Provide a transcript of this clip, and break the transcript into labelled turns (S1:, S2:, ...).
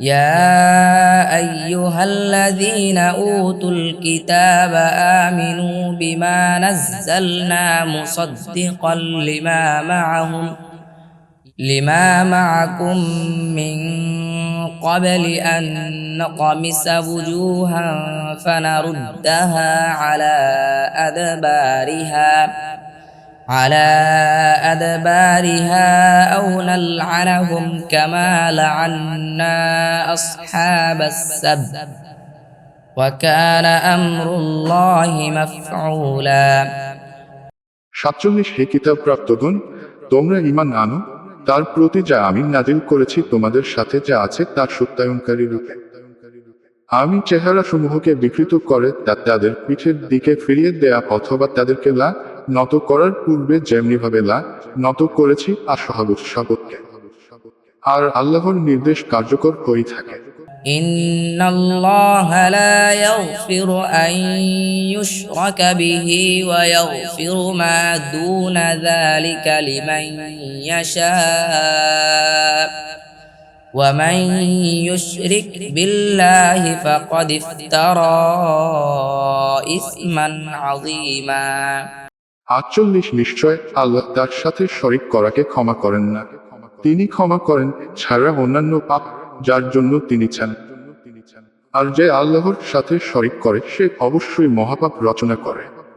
S1: يا أيها الذين أوتوا الكتاب آمنوا بما نزلنا مصدقا لما معهم لما معكم من قبل أن نقمس وجوها فنردها على أدبارها. على أدبارها أو نلعنهم كما لعنا أصحاب السبت وكان أمر الله مفعولا
S2: সাতচল্লিশ হে কিতাব প্রাপ্তগণ তোমরা ইমান আনো তার প্রতি যা আমি নাজিল করেছি তোমাদের সাথে যা আছে তার সত্যায়নকারী রূপে আমি চেহারা সমূহকে বিকৃত করে তা তাদের পিঠের দিকে ফিরিয়ে দেয়া অথবা তাদেরকে লা নত করার পূর্বে যেমনিভাবে লা নত করেছি আসহাবুর শপথকে আর আল্লাহর নির্দেশ কার্যকর হয়ে থাকে
S1: إن الله لا يغفر أن يشرك به ويغفر ما دون ذلك لمن يشاء ومن يشرك بالله فقد افترى إثما عظيما
S2: আটচল্লিশ নিশ্চয় আল্লাহ তার সাথে শরিক করাকে ক্ষমা করেন না। তিনি ক্ষমা করেন ছাড়া অন্যান্য পাপ যার জন্য তিনি চান। আর যে আল্লাহর সাথে শরিক করে, সে অবশ্যই মহাপাপ রচনা করে।